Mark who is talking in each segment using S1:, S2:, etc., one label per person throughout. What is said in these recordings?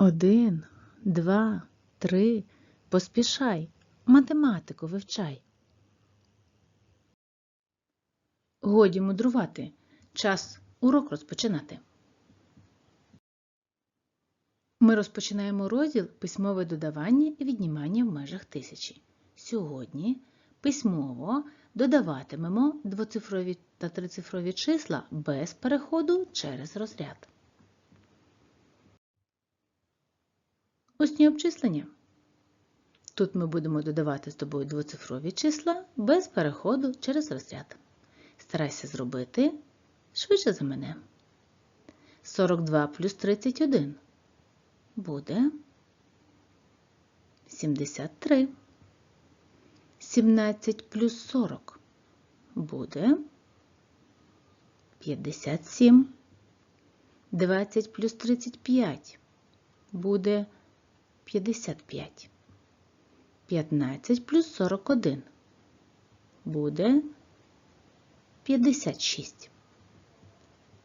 S1: Один, два, три. Поспішай, математику вивчай. Годі мудрувати. Час урок розпочинати. Ми розпочинаємо розділ письмове додавання і віднімання в межах тисячі. Сьогодні письмово додаватимемо двоцифрові та трицифрові числа без переходу через розряд. Усні обчислення. Тут ми будемо додавати з тобою двоцифрові числа без переходу через розряд. Старайся зробити швидше за мене. 42 плюс 31 буде 73. 17 плюс 40 буде 57. 20 плюс 35 буде 55. 15 плюс 41 буде 56.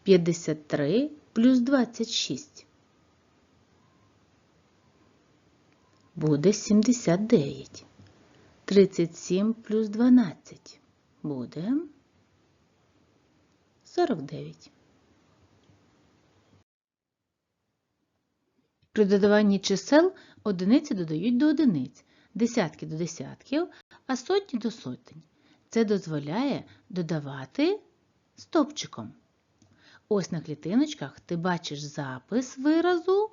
S1: 53 плюс 26 буде 79. 37 плюс 12 буде 49. При додаванні чисел одиниці додають до одиниць, десятки до десятків, а сотні до сотень. Це дозволяє додавати стопчиком. Ось на клітиночках ти бачиш запис виразу,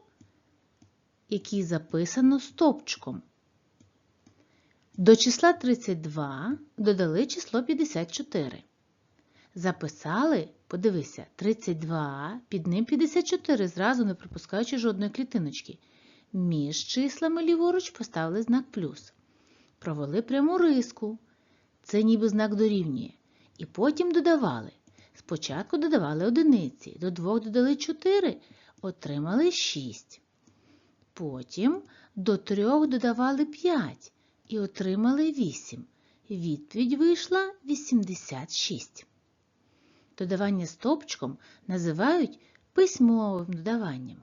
S1: який записано стопчиком. До числа 32 додали число 54. Записали, подивися, 32, під ним 54, зразу не пропускаючи жодної клітиночки. Між числами ліворуч поставили знак плюс. Провели пряму риску. Це ніби знак дорівнює. І потім додавали. Спочатку додавали одиниці, до двох додали 4, отримали 6. Потім до трьох додавали 5 і отримали 8. Відповідь вийшла 86. Додавання стопчиком називають письмовим додаванням.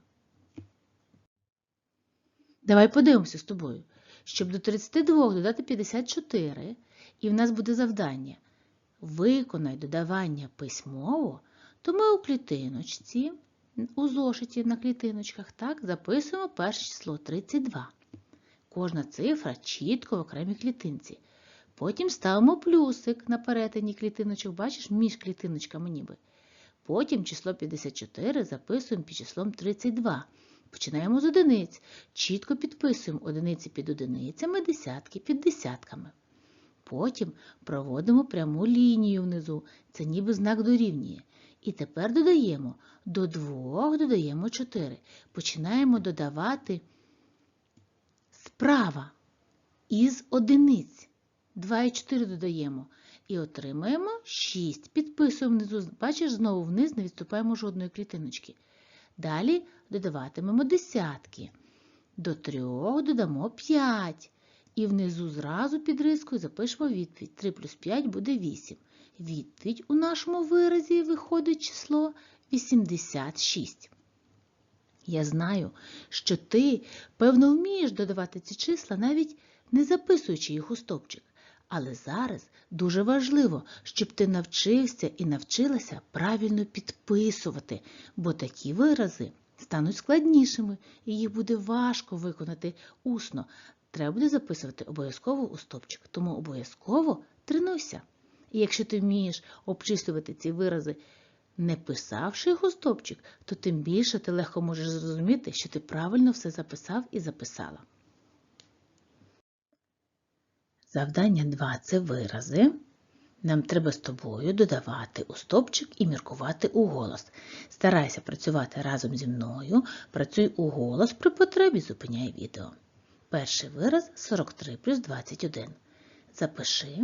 S1: Давай подивимося з тобою. Щоб до 32 додати 54, і в нас буде завдання Виконай додавання письмово, то ми у клітиночці, у зошиті на клітиночках, так, записуємо перше число 32. Кожна цифра чітко в окремій клітинці. Потім ставимо плюсик на перетині клітиночок, бачиш, між клітиночками ніби. Потім число 54 записуємо під числом 32. Починаємо з одиниць. Чітко підписуємо одиниці під одиницями, десятки під десятками. Потім проводимо пряму лінію внизу. Це ніби знак дорівнює. І тепер додаємо до 2 додаємо 4. Починаємо додавати справа із одиниць. 2 і 4 додаємо. І отримаємо 6. Підписуємо внизу. Бачиш, знову вниз не відступаємо жодної клітиночки. Далі додаватимемо десятки. До 3 додамо 5. І внизу зразу під рискою запишемо відповідь. 3 плюс 5 буде 8. Відповідь у нашому виразі виходить число 86. Я знаю, що ти, певно, вмієш додавати ці числа, навіть не записуючи їх у стопчик. Але зараз дуже важливо, щоб ти навчився і навчилася правильно підписувати, бо такі вирази стануть складнішими, і їх буде важко виконати усно. Треба буде записувати обов'язково у стопчик, тому обов'язково тренуйся. І якщо ти вмієш обчислювати ці вирази, не писавши їх у стопчик, то тим більше ти легко можеш зрозуміти, що ти правильно все записав і записала. Завдання 2 це вирази. Нам треба з тобою додавати у стопчик і міркувати у голос. Старайся працювати разом зі мною, працюй у голос, при потребі зупиняй відео. Перший вираз 43 плюс 21. Запиши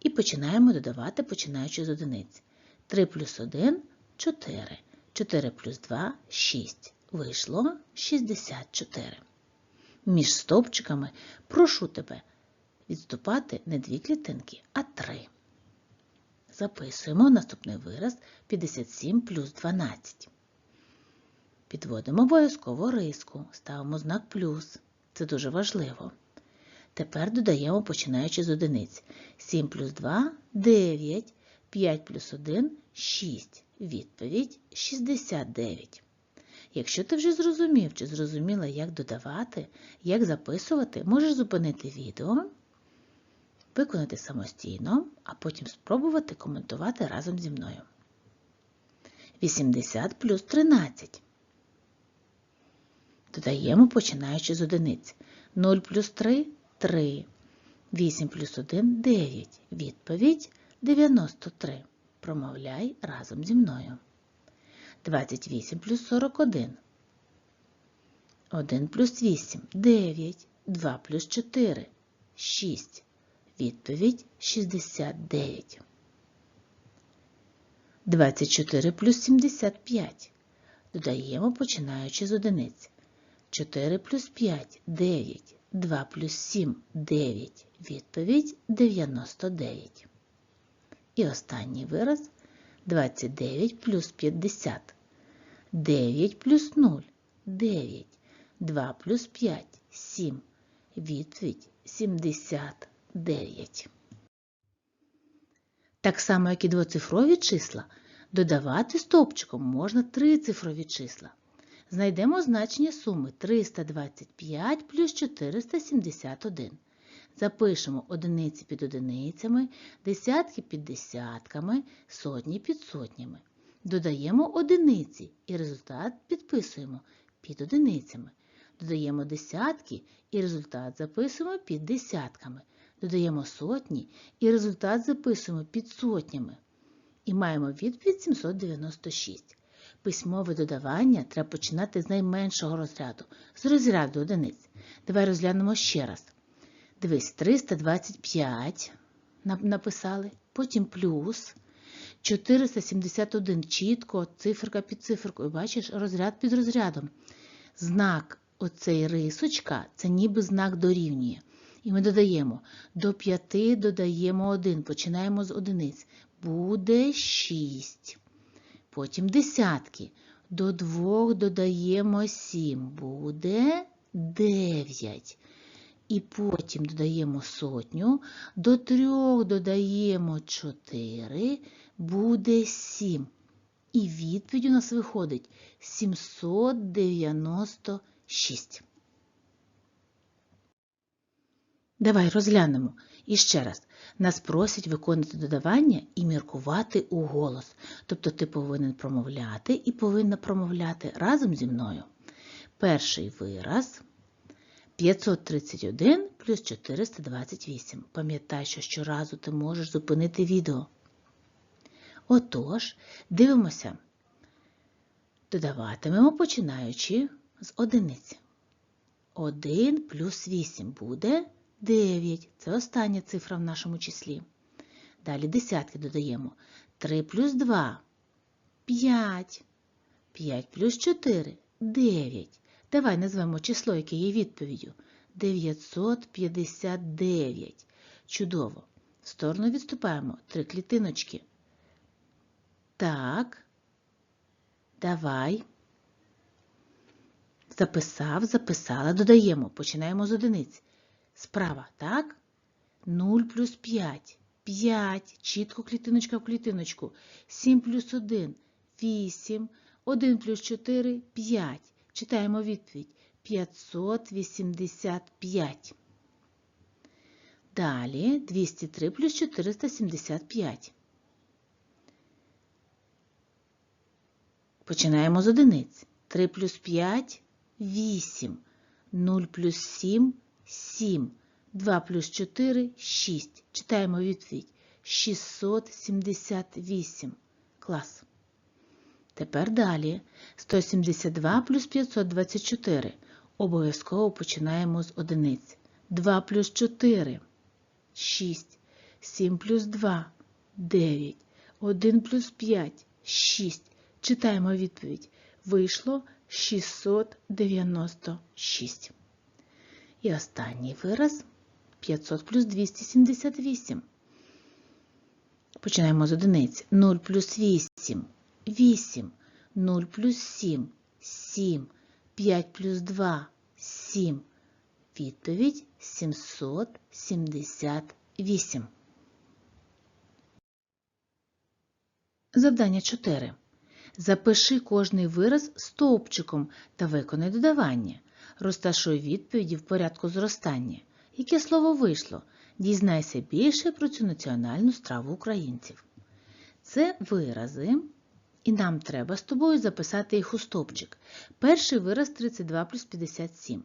S1: і починаємо додавати, починаючи з одиниць. 3 плюс 1 4. 4 плюс 2 6. Вийшло 64. Між стовпчиками прошу тебе відступати не дві клітинки, а три. Записуємо наступний вираз 57 плюс 12. Підводимо обов'язково риску, ставимо знак плюс. Це дуже важливо. Тепер додаємо, починаючи з одиниць. 7 плюс 2 – 9, 5 плюс 1 – 6. Відповідь 69. Якщо ти вже зрозумів чи зрозуміла, як додавати, як записувати, можеш зупинити відео, виконати самостійно, а потім спробувати коментувати разом зі мною. 80 плюс 13. Додаємо, починаючи з одиниць. 0 плюс 3 – 3. 8 плюс 1 – 9. Відповідь 93. Промовляй разом зі мною. 28 плюс 41. 1 плюс 8 – 9. 2 плюс 4 – 6. Відповідь 69. 24 плюс 75. Додаємо, починаючи з одиниць. 4 плюс 5 – 9. 2 плюс 7 – 9. Відповідь 99. І останній вираз 29 плюс 50. 9 плюс 0 – 9. 2 плюс 5 – 7. Відповідь 79. Так само, як і двоцифрові числа, додавати стовпчиком можна трицифрові числа. Знайдемо значення суми 325 плюс 471. Запишемо одиниці під одиницями, десятки під десятками, сотні під сотнями. Додаємо одиниці і результат підписуємо під одиницями. Додаємо десятки і результат записуємо під десятками. Додаємо сотні і результат записуємо під сотнями. І маємо відповідь 796. Письмове додавання треба починати з найменшого розряду, з розряду одиниць. Давай розглянемо ще раз. Дивись, 325 написали, потім плюс 471 чітко, циферка під циферкою. Бачиш, розряд під розрядом. Знак оцей рисочка це ніби знак дорівнює. І ми додаємо до 5 додаємо 1, починаємо з одиниць. Буде 6. Потім десятки. До 2 додаємо 7, буде 9. І потім додаємо сотню, до 3 додаємо 4, буде 7. І відповідь у нас виходить 796. Давай розглянемо. І ще раз. Нас просять виконати додавання і міркувати у голос. Тобто ти повинен промовляти і повинна промовляти разом зі мною. Перший вираз 531 плюс 428. Пам'ятай, що щоразу ти можеш зупинити відео. Отож, дивимося. Додаватимемо, починаючи з одиниць. 1 плюс 8 буде 9. Це остання цифра в нашому числі. Далі десятки додаємо. 3 плюс 2 5. 5 плюс 4 9. Давай назвемо число, яке є відповіддю. 959. Чудово. В сторону відступаємо три клітиночки. Так. Давай. Записав, записала, додаємо. Починаємо з одиниць. Справа, так? 0 плюс 5. 5. Чітко клітиночка в клітиночку. 7 плюс 1. 8. 1 плюс 4 5. Читаємо відповідь. 585. Далі 203 плюс 475. Починаємо з одиниць. 3 плюс 5 8. 0 плюс 7 7. 2 плюс 4 6. Читаємо відповідь. 678. Клас. Тепер далі. 172 плюс 524. Обов'язково починаємо з одиниць. 2 плюс 4 6. 7 плюс 2 9. 1 плюс 5 6. Читаємо відповідь. Вийшло 696. І останній вираз 500 плюс 278. Починаємо з одиниць. 0 плюс 8 8. 0 плюс 7 7. 5 плюс 2 7. Відповідь 778. Завдання 4. Запиши кожний вираз стовпчиком та виконай додавання. Розташуй відповіді в порядку зростання. Яке слово вийшло? Дізнайся більше про цю національну страву українців. Це вирази, і нам треба з тобою записати їх у стовпчик. Перший вираз 32 плюс 57.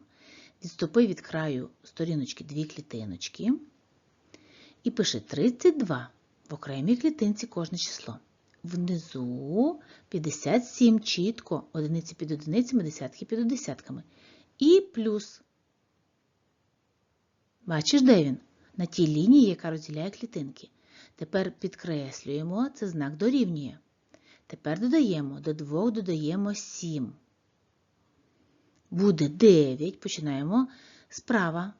S1: Відступи від краю сторіночки дві клітиночки і пиши 32 в окремій клітинці кожне число. Внизу 57 чітко, одиниці під одиницями, десятки під десятками. І плюс. Бачиш, де він? На тій лінії, яка розділяє клітинки. Тепер підкреслюємо, це знак дорівнює. Тепер додаємо, до 2 додаємо 7. Буде 9, починаємо справа.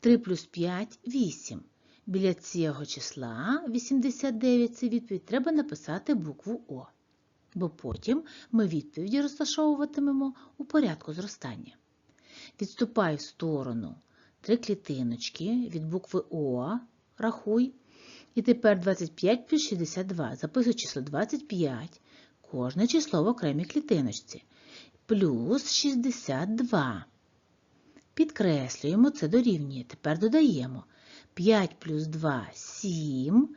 S1: 3 плюс 5 8. Біля цього числа 89 це відповідь треба написати букву О, бо потім ми відповіді розташовуватимемо у порядку зростання. Відступай в сторону три клітиночки від букви О, рахуй. І тепер 25 плюс 62. Записуй число 25, кожне число в окремій клітиночці. Плюс 62. Підкреслюємо, це дорівнює. Тепер додаємо. 5 плюс 2 7,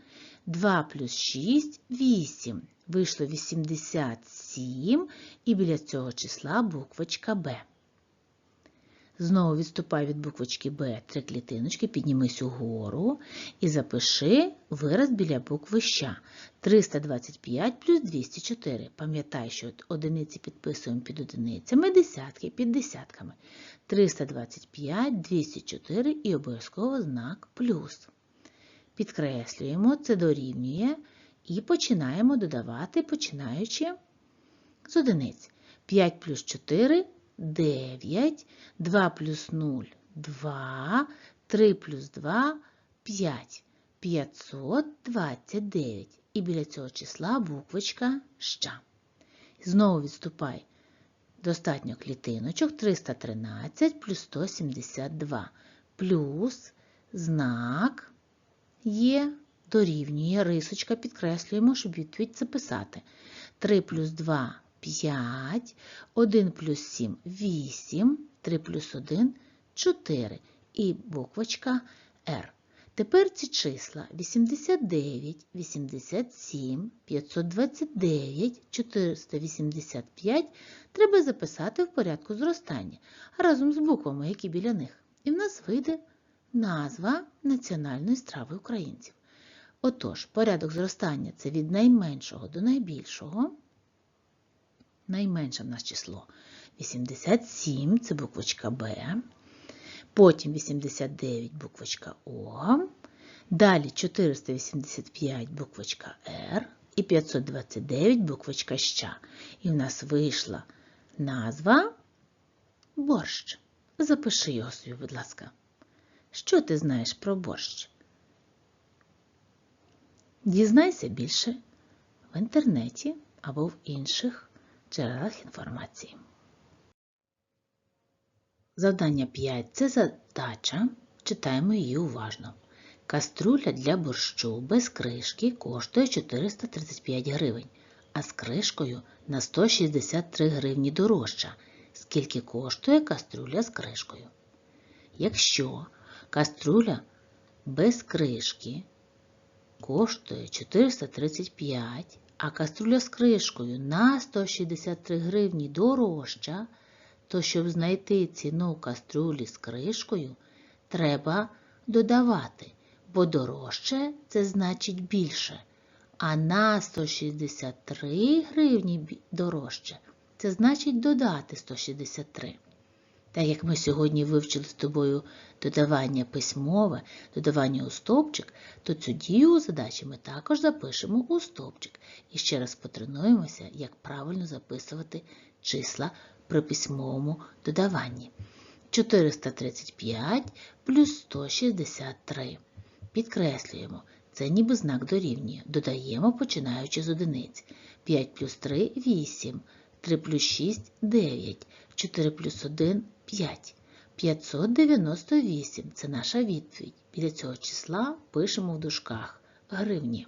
S1: 2 плюс 6 8. Вийшло 87 і біля цього числа буквочка Б. Знову відступай від буквочки Б три клітиночки, піднімись угору і запиши вираз біля букви Щ. 325 плюс 204. Пам'ятай, що одиниці підписуємо під одиницями, десятки під десятками. 325, 204 і обов'язково знак плюс. Підкреслюємо, це дорівнює і починаємо додавати, починаючи з одиниць. 5 плюс 4 9, 2 плюс 0 2, 3 плюс 2 5, 529. І біля цього числа буквочка ща. Знову відступай. Достатньо клітиночок 313 плюс 172 плюс знак є, дорівнює рисочка, підкреслюємо, щоб відповідь записати. 3 плюс 2 5, 1 плюс 7 8, 3 плюс 1 4 і буквочка R. Тепер ці числа 89, 87, 529, 485 треба записати в порядку зростання разом з буквами, які біля них. І в нас вийде назва національної страви українців. Отож, порядок зростання це від найменшого до найбільшого. Найменше в нас число 87 це буквочка Б. Потім 89 буквочка О. Далі 485 буквочка Р і 529 буквочка Щ. І в нас вийшла назва борщ. Запиши його собі, будь ласка. Що ти знаєш про борщ? Дізнайся більше в інтернеті або в інших джерелах інформації. Завдання 5 це задача. Читаємо її уважно. Каструля для борщу без кришки коштує 435 гривень, а з кришкою на 163 гривні дорожча. Скільки коштує каструля з кришкою? Якщо каструля без кришки коштує 435, а каструля з кришкою на 163 гривні дорожча, то щоб знайти ціну каструлі з кришкою, треба додавати, бо дорожче це значить більше. А на 163 гривні дорожче це значить додати 163. Так як ми сьогодні вивчили з тобою додавання письмове, додавання у стовпчик, то цю дію у задачі ми також запишемо у стовпчик. І ще раз потренуємося, як правильно записувати числа при письмовому додаванні. 435 плюс 163. Підкреслюємо, це ніби знак дорівнює. Додаємо, починаючи з одиниць. 5 плюс 3 8. 3 плюс 6 – 9. 4 плюс 1 – 5. 598 – це наша відповідь. Біля цього числа пишемо в дужках гривні.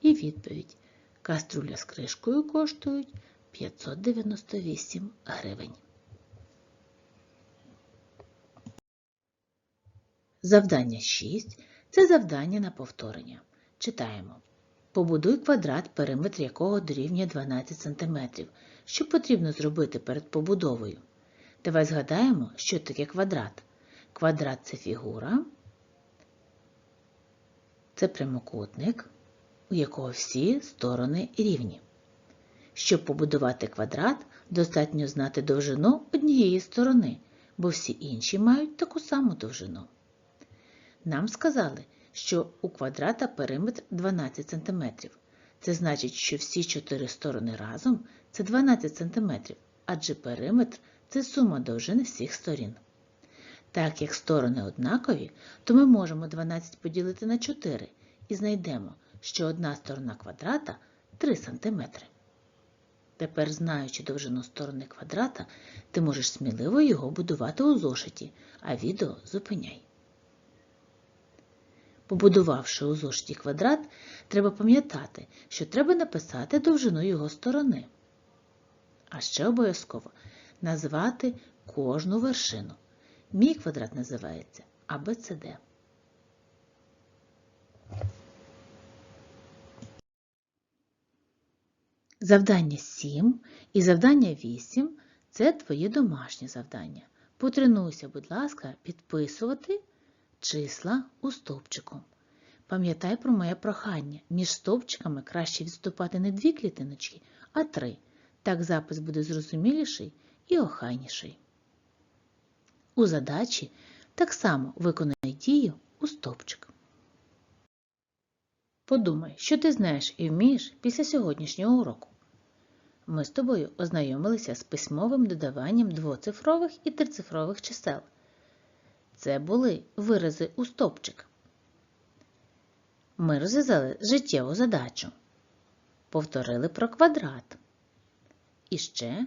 S1: І відповідь. Каструля з кришкою коштують 598 гривень. Завдання 6 – це завдання на повторення. Читаємо. Побудуй квадрат, периметр якого дорівнює 12 см. Що потрібно зробити перед побудовою? Давай згадаємо, що таке квадрат. Квадрат це фігура, це прямокутник, у якого всі сторони рівні. Щоб побудувати квадрат, достатньо знати довжину однієї сторони, бо всі інші мають таку саму довжину. Нам сказали, що у квадрата периметр 12 см. Це значить, що всі чотири сторони разом це 12 см, адже периметр це сума довжин всіх сторін. Так як сторони однакові, то ми можемо 12 поділити на 4 і знайдемо, що одна сторона квадрата 3 см. Тепер, знаючи довжину сторони квадрата, ти можеш сміливо його будувати у зошиті, а відео зупиняй. Побудувавши у зошиті квадрат, треба пам'ятати, що треба написати довжину його сторони. А ще обов'язково назвати кожну вершину. Мій квадрат називається ABCD. Завдання 7 і завдання 8 це твої домашні завдання. Потренуйся, будь ласка, підписувати числа у стовпчику. Пам'ятай про моє прохання. Між стовпчиками краще відступати не дві клітиночки, а три. Так запис буде зрозуміліший і охайніший. У задачі так само виконай дію у стовпчик. Подумай, що ти знаєш і вмієш після сьогоднішнього уроку. Ми з тобою ознайомилися з письмовим додаванням двоцифрових і трицифрових чисел. Це були вирази у стовпчик. Ми розв'язали життєву задачу. Повторили про квадрат. І ще